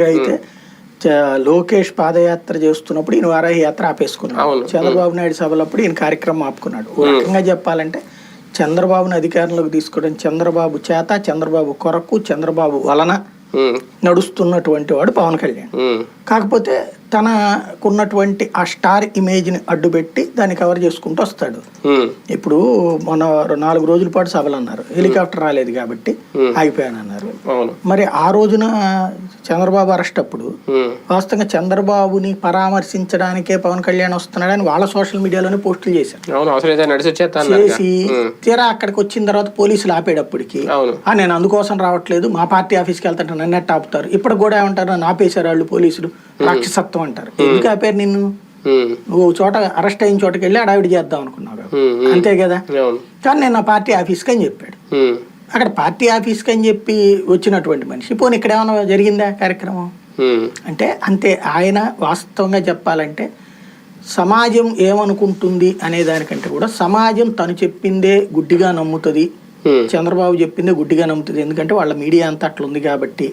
గా అయితే లోకేష్ పాదయాత్ర చేస్తున్నప్పుడు ఈయన వారాహి యాత్ర ఆపేసుకున్నాడు. చంద్రబాబు నాయుడు సభలప్పుడు ఈయన కార్యక్రమం ఆపుకున్నాడు. ఓ రకంగా చెప్పాలంటే చంద్రబాబుని అధికారంలోకి తీసుకోవడం చంద్రబాబు చేత చంద్రబాబు కొరకు చంద్రబాబు వలన నడుస్తున్నటువంటి వాడు పవన్ కళ్యాణ్. కాకపోతే తనకున్నటువంటి ఆ స్టార్ ఇమేజ్ని అడ్డుపెట్టి దాన్ని కవర్ చేసుకుంటూ వస్తాడు. ఇప్పుడు మన నాలుగు రోజుల పాటు సభలు అన్నారు. హెలికాప్టర్ రాలేదు కాబట్టి ఆగిపోయాను అన్నారు మరి ఆ రోజున చంద్రబాబు అరెస్ట్ అప్పుడు వాస్తవంగా చంద్రబాబుని పరామర్శించడానికే పవన్ కళ్యాణ్ వస్తున్నాడని వాళ్ళ సోషల్ మీడియాలోనే పోస్టులు చేశారు. చేసి తీరా అక్కడికి వచ్చిన తర్వాత పోలీసులు ఆపేటప్పటికి "ఆ, నేను అందుకోసం రావట్లేదు మా పార్టీ ఆఫీస్కి వెళ్తాను నన్ను ఆపుతారు. ఇప్పుడు కూడా ఏమంటారు నన్ను ఆపేశారు వాళ్ళు పోలీసులు. రాక్షసత్వం అంటారు. ఎందుకు ఆపారు నిన్ను? నువ్వు చోట అరెస్ట్ అయిన చోటకి వెళ్ళి అడావిడి చేద్దాం అనుకున్నావు అంతే కదా? కానీ నేను నా పార్టీ ఆఫీస్కి అని చెప్పాడు. అక్కడ పార్టీ ఆఫీస్కి అని చెప్పి వచ్చినటువంటి మనిషి పోనీ ఇక్కడ ఏమైనా జరిగిందా కార్యక్రమం? అంటే అంతే ఆయన వాస్తవంగా చెప్పాలంటే సమాజం ఏమనుకుంటుంది అనే దానికంటే కూడా సమాజం తను చెప్పిందే గుడ్డిగా నమ్ముతుంది చంద్రబాబు చెప్పిందే గుడ్డిగా నమ్ముతుంది. ఎందుకంటే వాళ్ళ మీడియా అంతా అట్లా ఉంది కాబట్టి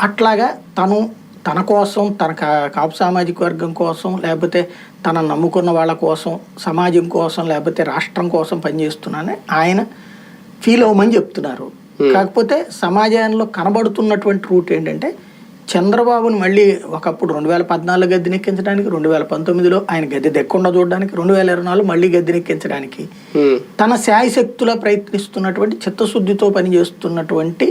అట్లాగా తను తన కోసం తన కా- కాపు సామాజిక వర్గం కోసం లేకపోతే తన నమ్ముకున్న వాళ్ళ కోసం సమాజం కోసం లేకపోతే రాష్ట్రం కోసం పనిచేస్తున్నానని ఆయన ఫీల్ అవ్వమని చెప్తున్నారు. కాకపోతే సమాజంలో కనబడుతున్నటువంటి రూట్ ఏంటంటే చంద్రబాబుని మళ్ళీ ఒకప్పుడు రెండు వేల పద్నాలుగు గద్దెనెక్కించడానికి రెండు వేల పంతొమ్మిదిలో ఆయన గద్దె దెక్కుండా చూడడానికి రెండు వేల ఇరవై నాలుగు మళ్ళీ గద్దెనెక్కించడానికి ఉమ్, తన శాయశక్తులా ప్రయత్నిస్తున్నటువంటి చిత్తశుద్ధితో పనిచేస్తున్నటువంటి